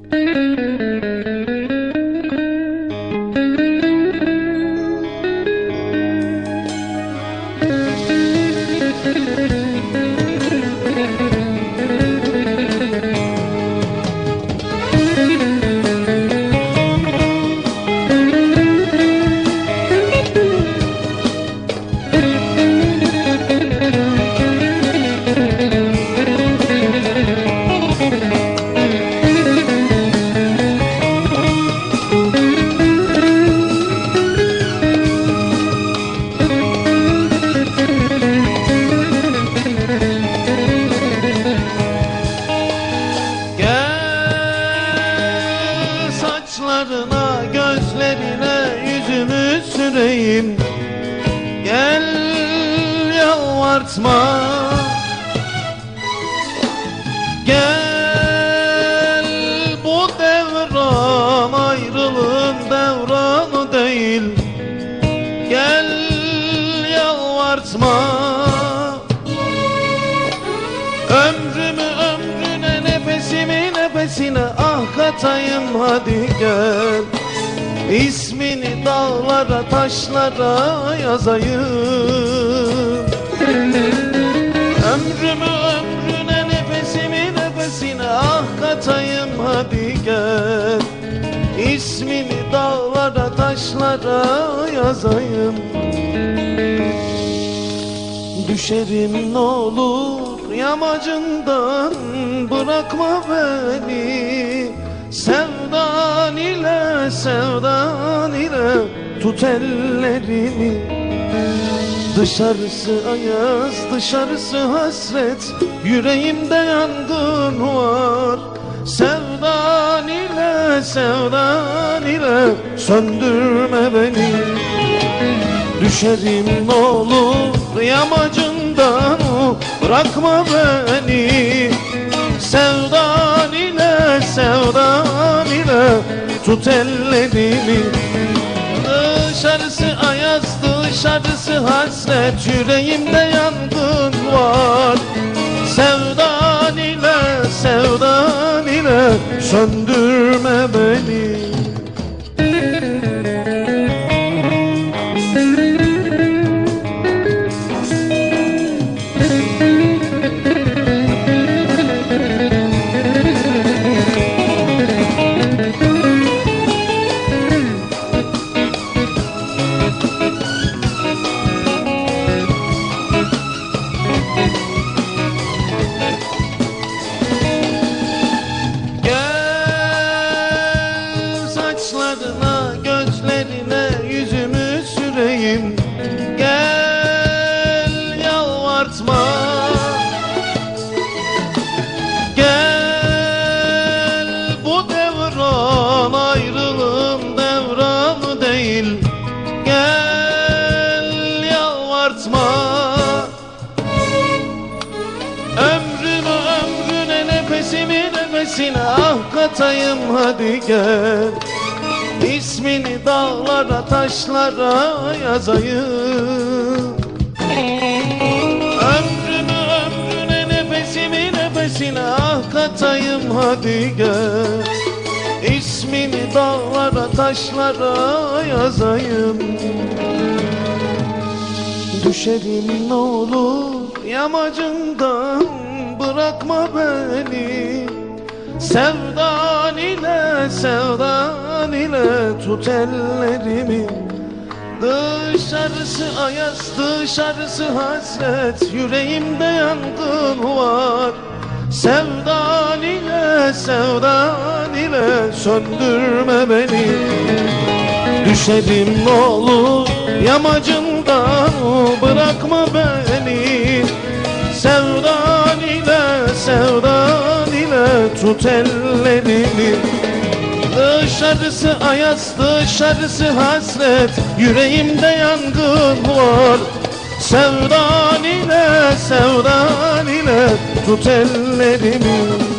Gel saçlarına, gözlerine yüzümü süreyim. Gel yalvartma. Gel bu devran ayrılığın devranı değil. Gel yalvartma. Ömrümü ömrüne nefesimi nefesine katayım hadi gel. İsmini dağlara taşlara yazayım. Ömrümü ömrüne nefesimi nefesine ah katayım hadi gel. İsmini dağlara taşlara yazayım. Düşerim ne olur yamacından bırakma beni Sevdan ile sevdan ile tut ellerimi Dışarısı ayaz dışarısı hasret Yüreğimde yangın var. Sevdan ile sevdan ile söndürme beni. Düşerim ne olur yamacından Bırakma beni sevdan ile Tut ellerimi. Dışarısı ayaz dışarısı hasret Yüreğimde yangın var. Sevdan ile sevdan ile Söndürme saçlarına, gözlerine yüzümü süreyim. Gel yalvartma. Gel bu devran ayrılığın devranı değil. Gel yalvartma. Ömrümü ömrüne nefesimi nefesine ah katayım hadi gel İsmini dağlara taşlara yazayım. Ömrümü ömrüne nefesimi nefesine ah katayım hadi gel. İsmini dağlara taşlara yazayım. Düşerim ne olur yamacından bırakma beni. Sevdan ile sevdan ile tut ellerimi. Dışarısı ayaz dışarısı hasret. Yüreğimde yangın var. Sevdan ile sevdan ile söndürme beni. Düşerim ne olur yamacından bırakma beni. Sevdan ile sevdan ile tut ellerimi Dışarısı ayaz dışarısı hasret. Yüreğimde yangın var. Sevdan ile sevdan ile tut ellerimi